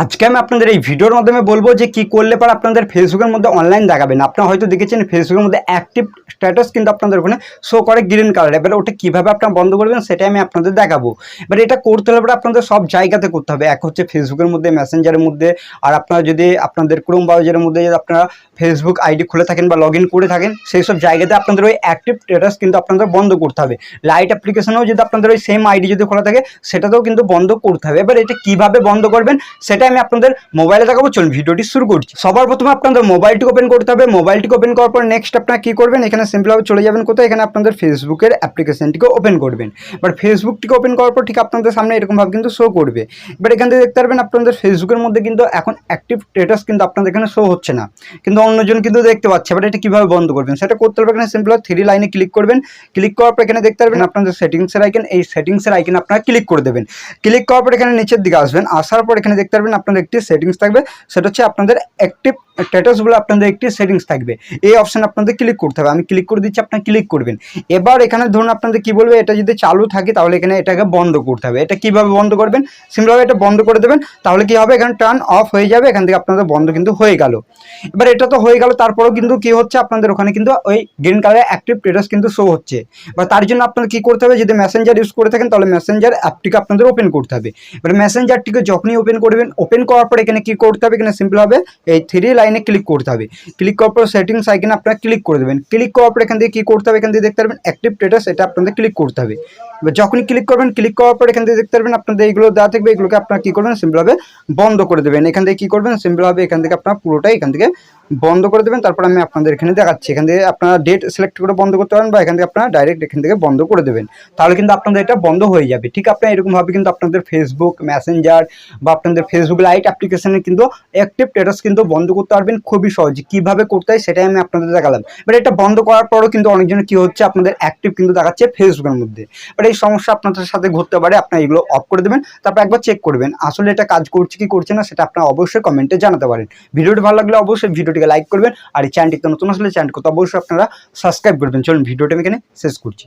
আজকে আমি আপনাদের এই ভিডিওর মাধ্যমে বলব যে কি করলে পর আপনাদের ফেসবুকের মধ্যে অনলাইন দেখাবেন। আপনারা হয়তো দেখেছেন ফেসবুকের মধ্যে অ্যাক্টিভ স্ট্যাটাস কিন্তু আপনাদের ওখানে শো করে গ্রিন কালার এবার ওটা কীভাবে আপনারা বন্ধ করবেন সেটাই আমি আপনাদের দেখাবো। এবার এটা করতে হলে আপনাদের সব জায়গাতে করতে হবে। এক হচ্ছে ফেসবুকের মধ্যে মেসেঞ্জারের মধ্যে, আর আপনারা যদি আপনাদের ক্রোম ব্রাউজারের মধ্যে যদি আপনারা ফেসবুক আইডি খুলে থাকেন বা লগ করে থাকেন, সেই সব জায়গাতে আপনাদের ওই অ্যাক্টিভ স্ট্যাটাস কিন্তু আপনাদের বন্ধ করতে হবে। লাইট অ্যাপ্লিকেশনেও যদি আপনাদের ওই সেম আইডি যদি খোলা থাকে, সেটাতেও কিন্তু বন্ধ করতে হবে। এবার এটা কীভাবে বন্ধ করবেন, সেটা আমি আপনাদের মোবাইলে দেখাবো। চলুন, ভিডিওটি শুরু করছি। সবার প্রথমে আপনাদের মোবাইলটি ওপেন করতে হবে। মোবাইলটি ওপেন করার পর নেক্সট আপনারা কি করবেন? এখানে সিম্পলভাবে চলে যাবেন কোথায়? এখানে আপনাদের ফেসবুকের অ্যাপ্লিকেশনটিকে ওপেন করবেন। এবার ফেসবুকটিকে ওপেন করার পর ঠিক আপনাদের সামনে এরকমভাবে কিন্তু শো করবে। এবার এখান থেকে দেখতে পারবেন আপনাদের ফেসবুকের মধ্যে কিন্তু এখন অ্যাক্টিভ স্ট্যাটাস কিন্তু আপনাদের এখানে শো হচ্ছে না। কিন্তু অন্যজন কিন্তু দেখতে পাচ্ছে, এবার এটা কীভাবে বন্ধ করবেন? সেটা করতে হবে এখানে সিম্পল থ্রি লাইনে ক্লিক করবেন। ক্লিক করার পর এখানে দেখতে পারবেন আপনাদের সেটিংসের আইকেন এই সেটিংসের আইকেন আপনারা ক্লিক করে দেবেন। ক্লিক করার পর এখানে নিচের দিকে আসবেন। আসার পর এখানে দেখতে পারবেন আপনাদের একটি সেটিংস থাকবে। সেটা হচ্ছে আপনাদের অ্যাক্টিভ স্ট্যাটাস বলে আপনাদের একটি সেটিংস থাকবে। এই অপশন আপনাদের ক্লিক করতে হবে। আমি ক্লিক করে দিচ্ছি, আপনারা ক্লিক করবেন। এবার এখানে ধরুন আপনাদের কি বলবে, এটা যদি চালু থাকে তাহলে এখানে এটাকে বন্ধ করতে হবে। এটা কীভাবে বন্ধ করবেন? সিম্পলভাবে এটা বন্ধ করে দেবেন। তাহলে কি হবে? এখানে টার্ন অফ হয়ে যাবে। এখান থেকে আপনাদের বন্ধ কিন্তু হয়ে গেল। এবার এটা তো হয়ে গেল, তারপরেও কিন্তু কি হচ্ছে? আপনাদের ওখানে কিন্তু ওই গ্রিন কালারের অ্যাক্টিভ স্ট্যাটাস কিন্তু শো হচ্ছে। বা তার জন্য আপনাদের কি করতে হবে? যদি মেসেঞ্জার ইউজ করে থাকেন, তাহলে মেসেঞ্জার অ্যাপটিকে আপনাদের ওপেন করতে হবে। এবার মেসেঞ্জারটিকে যখনই ওপেন করবেন ওপেন করার পর এখানে কী করতে হবে? এখানে সিম্পল হবে এই থ্রি লাইনে ক্লিক করতে হবে। ক্লিক করার পর সেটিংস আইকনে আপনারা ক্লিক করে দেবেন। ক্লিক করার পর এখান থেকে কী করতে হবে? এখান থেকে দেখতে পারবেন অ্যাক্টিভ স্ট্যাটাস এটা আপনাদের ক্লিক করতে হবে। এবার যখনই ক্লিক করবেন ক্লিক করার পর এখান থেকে দেখতে পারবেন আপনাদের এইগুলো দেওয়া থাকবে। এগুলোকে আপনারা কী করবেন? সিম্পলভাবে বন্ধ করে দেবেন। এখান থেকে কী করবেন? সিম্পলভাবে এখান থেকে আপনারা পুরোটাই এখান থেকে বন্ধ করে দেবেন, তারপর আমি আপনাদের এখানে দেখাচ্ছি। এখান থেকে আপনারা ডেট সিলেক্ট করে বন্ধ করতে পারেন বা এখান থেকে আপনারা ডাইরেক্ট এখান থেকে বন্ধ করে দেবেন। তাহলে কিন্তু আপনাদের এটা বন্ধ হয়ে যাবে। ঠিক আপনারা এরকমভাবে কিন্তু আপনাদের ফেসবুক মেসেঞ্জার বা আপনাদের ফেসবুক লাইট অ্যাপ্লিকেশনে কিন্তু অ্যাক্টিভ স্ট্যাটাস কিন্তু বন্ধ করতে পারবেন খুবই সহজে। কীভাবে করতে হয় সেটাই আমি আপনাদের দেখালাম। বাট এটা বন্ধ করার পরও কিন্তু অনেকজনের কী হচ্ছে, আপনাদের অ্যাক্টিভ কিন্তু দেখাচ্ছে ফেসবুকের মধ্যে। বাট এই সমস্যা আপনাদের সাথে ঘটতে পারে, আপনারা এগুলো অফ করে দেবেন, তারপর একবার চেক করবেন। আসলে এটা কাজ করছে কি করছে না, সেটা আপনারা অবশ্যই কমেন্টে জানাতে পারেন। ভিডিওটি ভালো লাগলে অবশ্যই ভিডিওটিকে লাইক করবেন, আর এই চ্যানেলটিতে নতুন আসলে চ্যানেলকে তো অবশ্যই আপনারা সাবস্ক্রাইব করবেন চলুন, ভিডিওটা আমি এখানে শেষ করছি।